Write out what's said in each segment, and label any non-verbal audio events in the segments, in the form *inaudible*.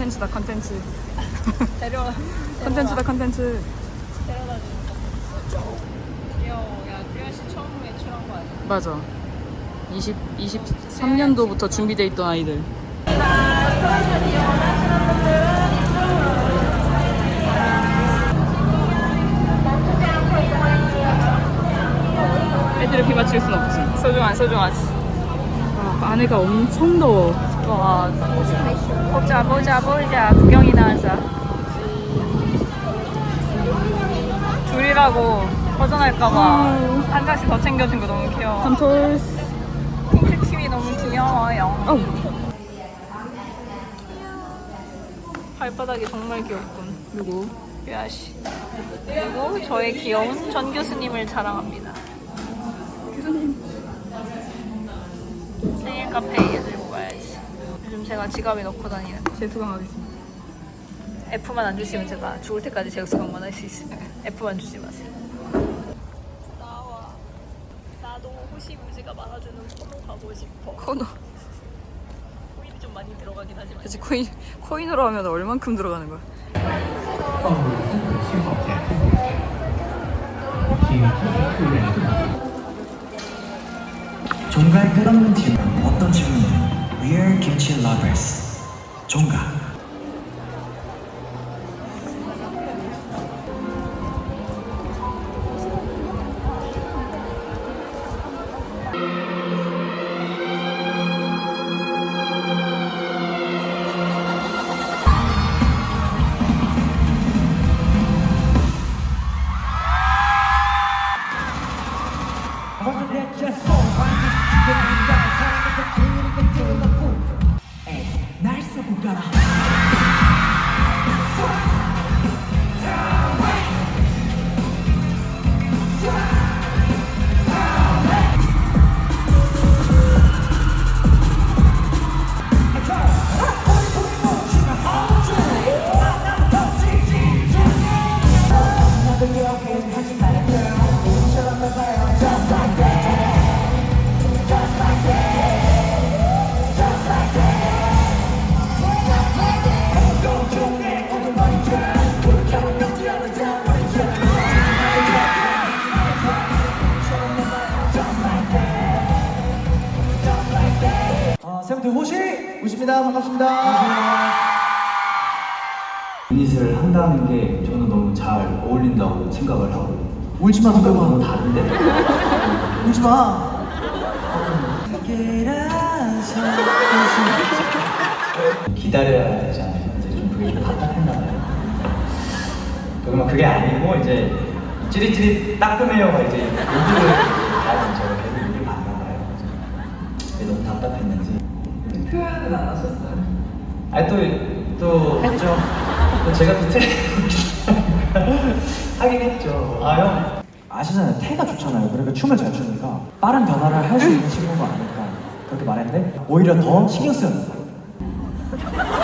컨텐츠다 컨텐츠 데려와. *laughs* 컨텐츠다 컨텐츠 데려다 줘. 귀여워. 야, 규현 씨 처음 외출한 거 아니야? 맞아 20, 23년도부터 준비돼 있던 아이들 애들을 비맞출 순 없지 소중한 소중하지 아, 안에가 엄청 더워 와. 보자 보자 보자. 구경이나 하자. 줄이라고 허전할까봐 한 장씩 더 챙겨준 거 너무 귀여워. 컨톨스 핑크팀이 너무 귀여워요. 어우. 발바닥이 정말 귀엽군. 누구? 뼈아씨. 그리고 저의 귀여운 전 교수님을 자랑합니다. 교수님. 생일 들고 가야지 요즘 제가 지갑에 넣고 다니는 재수강하겠습니다 F만 안 주시면 제가 죽을 때까지 재수강만 할 수 있어요 F만 주지 마세요 나와 나도 호시무지가 많아주는 코노 가고 싶어 코너 코인이 좀 많이 들어가긴 하지만 그치 코인, 코인으로 하면 얼만큼 들어가는 거야? 到日资本信号键，请提前确认正确。 종가의 끝없는 질문, 어떤 질문이든 We're Kimchi Lovers. 종가. 호시입니다. 반갑습니다. 유닛을 한다는 게 저는 너무 잘 어울린다고 생각을 하고 울지 마, 잠깐만. 다른데 울지 마. 기다려야 되잖아요. 이제 좀 그게 좀 답답했나 봐요. 그러면 그게 아니고 이제 찌릿찌릿 따끔해요가 이제 여기를 나는 제가 계속 여기 봤나 봐요. 그게 너무 답답했는지 표현은 안 하셨어요? 아니 또또 했죠. 또 제가 또틀 하긴 했죠. 아 형. 아시잖아요. 태가 좋잖아요. 그러니까 춤을 잘 추니까 빠른 변화를 할 수 있는 친구가 아닐까 그렇게 말했는데 오히려 더 신경 쓰였다. 항상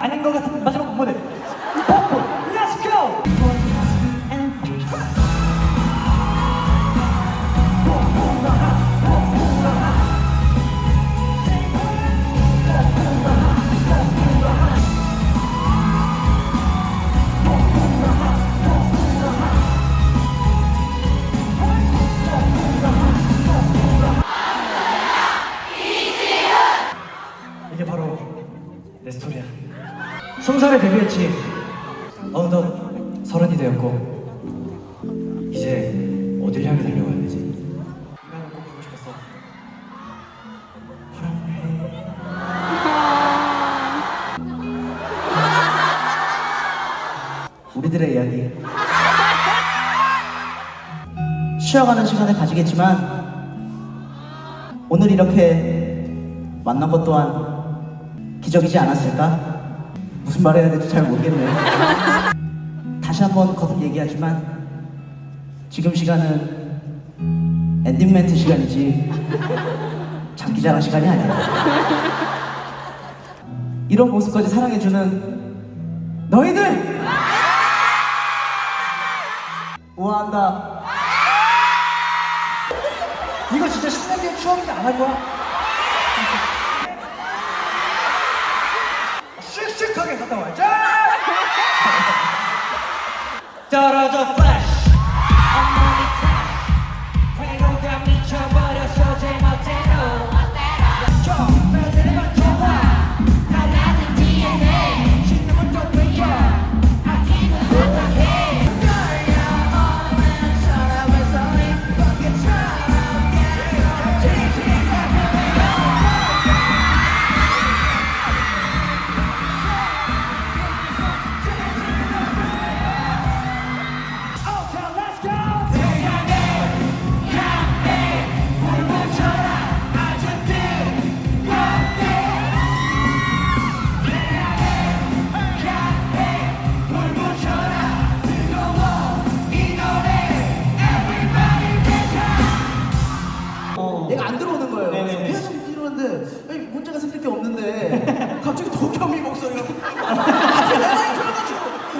아닌 것 같은 마지막 무대. 쉬어가는 시간을 가지겠지만 오늘 이렇게 만난 것 또한 기적이지 않았을까? 무슨 말 해야 될지 잘 모르겠네요. *laughs* 다시 한번 거듭 얘기하지만 지금 시간은 엔딩 멘트 시간이지 장기자랑 시간이 아니야. 이런 모습까지 사랑해주는 너희들! 우아한다. 이거 진짜 10년 뒤에 추억인데 안 할 거야? 씩씩하게 갔다 와자. 떨어져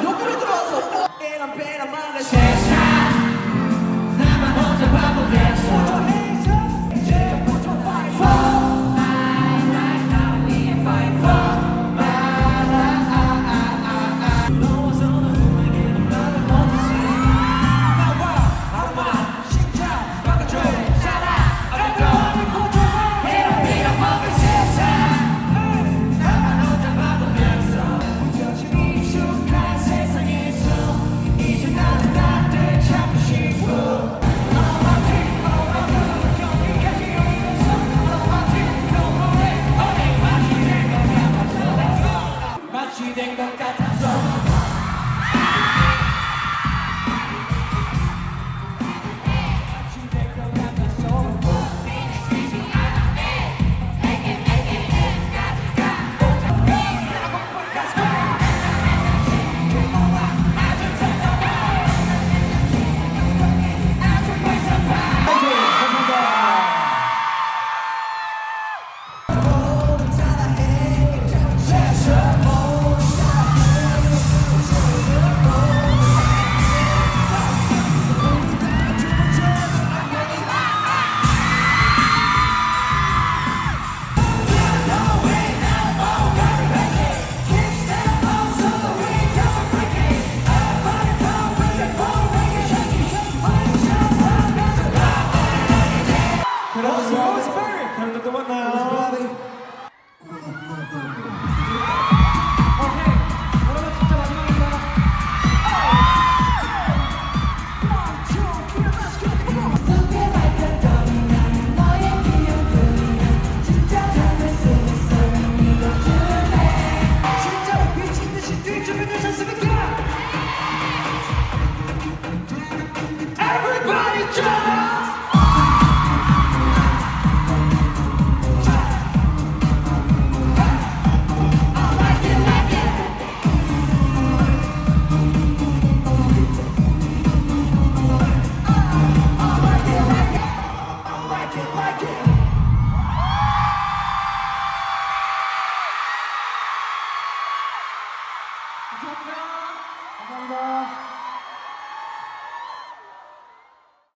여기로 들어와서. 빼라 빼라 말라 나만 혼자 바보 됐어 마치 된